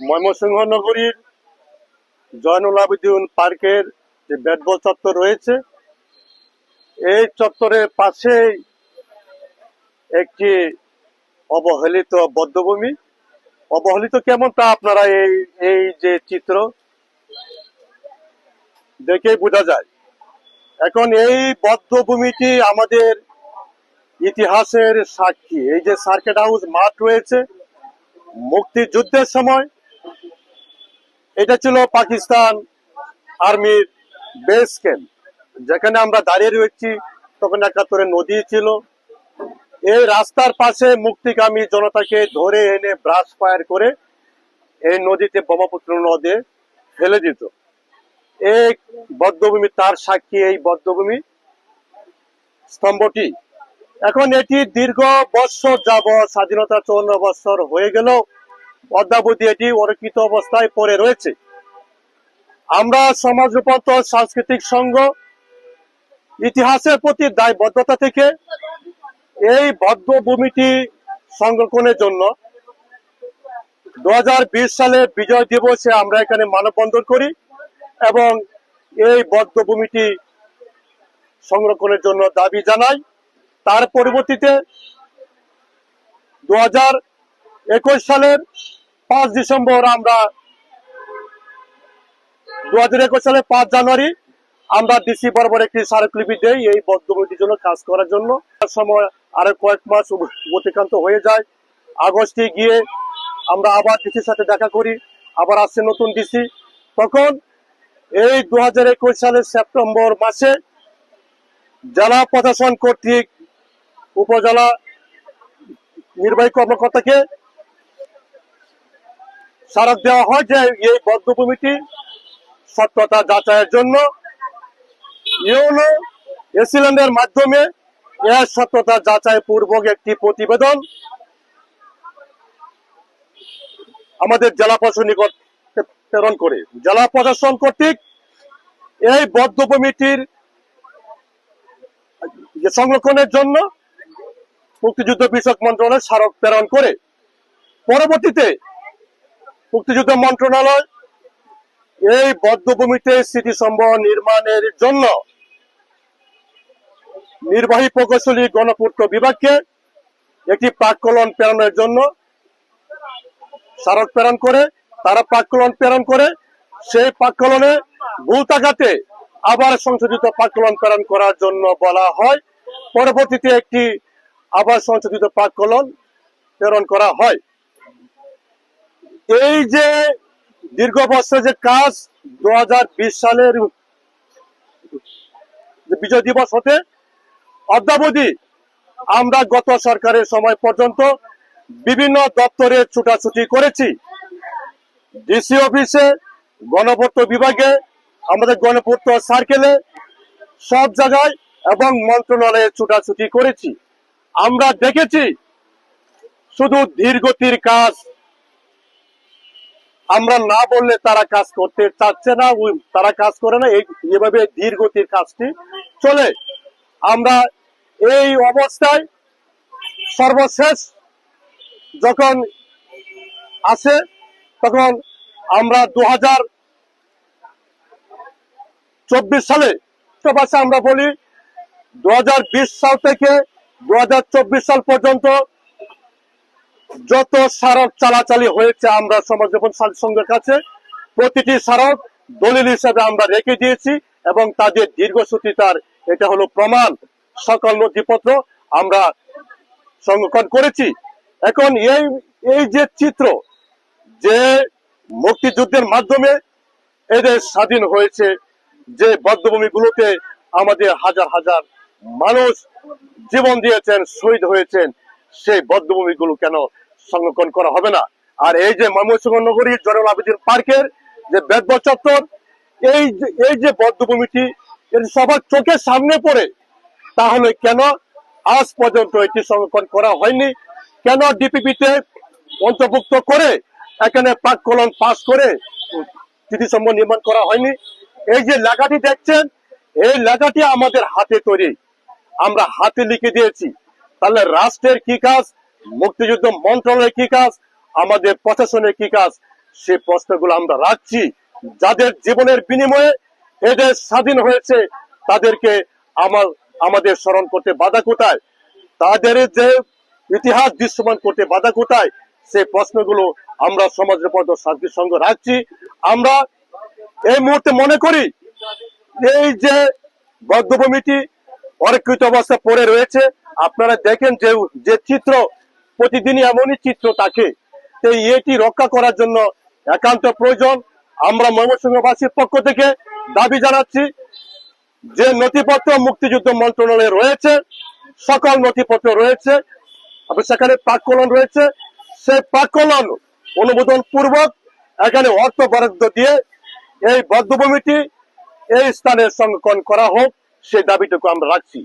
ময়মনসিংহ নগরীর জয়নুল আবেদিন পার্কের যে ব্যাটবল চত্বর রয়েছে, এই চত্বরের পাশেই একটি অবহেলিত বদ্ধভূমি। অবহেলিত কেমন তা আপনারা এই এই যে চিত্র দেখেই বোঝা যায়। এখন এই বদ্ধভূমিটি আমাদের ইতিহাসের সাক্ষী। এই যে সার্কেট হাউস মাঠ রয়েছে, মুক্তিযুদ্ধের সময় এটা ছিল পাকিস্তান আর্মির বেস ক্যাম্প যেখানে আমরা দাঁড়িয়ে রয়েছি, তখন একাত্তরে নদী ছিল। এই রাস্তার পাশে মুক্তিগামী জনতাকে ধরে এনে ব্রাশ ফায়ার করে এই নদীতে ব্রহ্মপুত্র নদে ফেলে দিত। এই বদ্ধভূমি তার সাক্ষী, এই বদ্ধভূমি স্তম্ভটি। এখন এটি দীর্ঘ বৎসর যাব স্বাধীনতা চৌন্ন বৎসর হয়ে গেল। অদ্যাবধি এটি অরক্ষিত অবস্থায় পড়ে রয়েছে। আমরা সমাজ রূপান্তর সাংস্কৃতিক সংঘ ইতিহাসের প্রতি দায়বদ্ধতা থেকে এই বদ্ধভূমিটি সংরক্ষণের জন্য দু সালে বিজয় দিবসে আমরা এখানে মানববন্ধন করি এবং এই বদ্ধভূমিটি সংরক্ষণের জন্য দাবি জানাই। তার পরবর্তীতে দু সালের পাঁচ ডিসেম্বর আমরা দু হাজার একুশ সালের পাঁচ জানুয়ারি আমরা ডিসি বরাবর একটি স্মারকলিপি দেই এই বদ্ধভূমিটির জন্য কাজ করার জন্য। তার সময় আরও কয়েক মাস অতিক্রান্ত হয়ে যায়। আগস্টে গিয়ে আমরা আবার ডিসির সাথে দেখা করি, আবার আসছে নতুন ডিসি। তখন এই দু হাজার একুশ সালের সেপ্টেম্বর মাসে জেলা প্রশাসন কর্তৃক উপজেলা নির্বাহী কর্মকর্তাকে স্মারক দেওয়া হয় যে এই বদ্ধভূমিটি সত্যতা যাচাইয়ের জন্য ইউনো এসিল্যান্ডের মাধ্যমে এর সত্যতা যাচাই পূর্বক একটি প্রতিবেদন আমাদের জেলা প্রশাসন নিকট প্রেরণ করে। জেলা প্রশাসন কর্তৃক এই বদ্ধভূমিটির সংরক্ষণের জন্য মুক্তিযুদ্ধ বিষয়ক মন্ত্রণালয় স্মারক প্রেরণ করে। পরবর্তীতে মুক্তিযুদ্ধ মন্ত্রণালয় এই বদ্ধভূমিতে স্মৃতিস্তম্ভ নির্মাণের জন্য নির্বাহী প্রকৌশলী গণপূর্ত বিভাগকে একটি প্রাক্কলন প্রেরণের জন্য স্মারক প্রেরণ করে, তারা প্রাক্কলন প্রেরণ করে, সেই প্রাক্কলনে ভুল তাকাতে আবার সংশোধিত প্রাক্কলন প্রেরণ করার জন্য বলা হয়। পরবর্তীতে একটি আবার সংশোধিত প্রাক্কলন প্রেরণ করা হয়। এই যে দীর্ঘ বছর যে কাজ দু হাজার বিশ সালের বিজয় দিবস হতে, অদ্যাবধি আমরা গত সরকারের সময় পর্যন্ত বিভিন্ন দপ্তরে ছুটাছুটি করেছি। ডিসি অফিসে, গণপূর্ত বিভাগে, আমাদের গণপূর্ত সার্কেলে সব জায়গায় এবং মন্ত্রণালয়ে ছুটাছুটি করেছি। আমরা দেখেছি শুধু ধীরগতির কাজ আমরা না বললে তারা কাজ করতে চাচ্ছে না তারা কাজ করে না এভাবে ধীর গতির কাজটি চলে। আমরা এই অবস্থায় সর্বশেষ যখন আসে তখন আমরা দু হাজার চব্বিশ সালে আমরা বলি দু হাজার বিশ সাল থেকে দু হাজার চব্বিশ সাল পর্যন্ত যত স্মারক চালাচালি হয়েছে, আমরা সমাজ সাথী সংঘের কাছে, প্রতিটি স্মারক দলিল হিসেবে আমরা রেখে দিয়েছি এবং তাদের দীর্ঘসূত্রিতার এটা হলো প্রমাণ। সকল নথিপত্র আমরা সংরক্ষণ করেছি। এখন এই এই যে চিত্র যে মুক্তিযুদ্ধের মাধ্যমে এদের স্বাধীন হয়েছে, যে বদ্ধভূমিগুলোতে আমাদের হাজার হাজার মানুষ জীবন দিয়েছেন, শহীদ হয়েছেন, সেই বদ্ধভূমিগুলো কেন সংরক্ষণ করা হবে না। আর এই যে ময়মনসিংহ নগরীর জয়নুল আবেদিন পার্কের যে বেদব চত্বর, এই এই যে বদ্ধভূমিটি এটি সবার চোখের সামনে পড়ে, তাহলে কেন আজ পর্যন্ত এটি সংরক্ষণ করা হয়নি? কেন ডিপিপিতে অন্তর্ভুক্ত করে, এখানে প্রাক্কলন পাস করে স্মৃতিস্তম্ভ নির্মাণ করা হয়নি? এই যে লেখাটি দেখছেন, এই লেখাটি আমাদের হাতে তৈরি। আমরা হাতে লিখে দিয়েছি। তাহলে রাষ্ট্রের কি কাজ? মুক্তিযুদ্ধ মন্ত্রণালয়ের কি কাজ? আমাদের প্রশাসনের কি কাজ? সে প্রশ্নগুলো আমরা রাখছি। যাদের জীবনের বিনিময়ে এদের স্বাধীন হয়েছে, তাদেরকে আমার, আমাদের স্মরণ করতে বাধা কোথায়? তাদের যে ইতিহাস দৃশ্যমান করতে বাধা কোথায়? সেই প্রশ্নগুলো আমরা সমাজের পদ শান্তির সঙ্গে রাখছি। আমরা এই মুহূর্তে মনে করি, এই যে বদ্ধভূমিটি অরক্ষিত অবস্থা পড়ে রয়েছে, আপনারা দেখেন যে যে চিত্র প্রতিদিনই এমনই চিত্র থাকে। তো এটি রক্ষা করার জন্য একান্ত প্রয়োজন। আমরা ময়মনসিংহবাসীর পক্ষ থেকে দাবি জানাচ্ছি যে নথিপত্র মুক্তিযুদ্ধ মন্ত্রণালয়ে রয়েছে, সকল নথিপত্র রয়েছে সেখানে প্রাক্কলন রয়েছে। সেই প্রাক্কলন অনুমোদন পূর্বক এখানে অর্থ বরাদ্দ দিয়ে এই বদ্ধভূমিটি এই স্থানে সংরক্ষণ করা হোক, সেই দাবিটুকু আমরা রাখছি।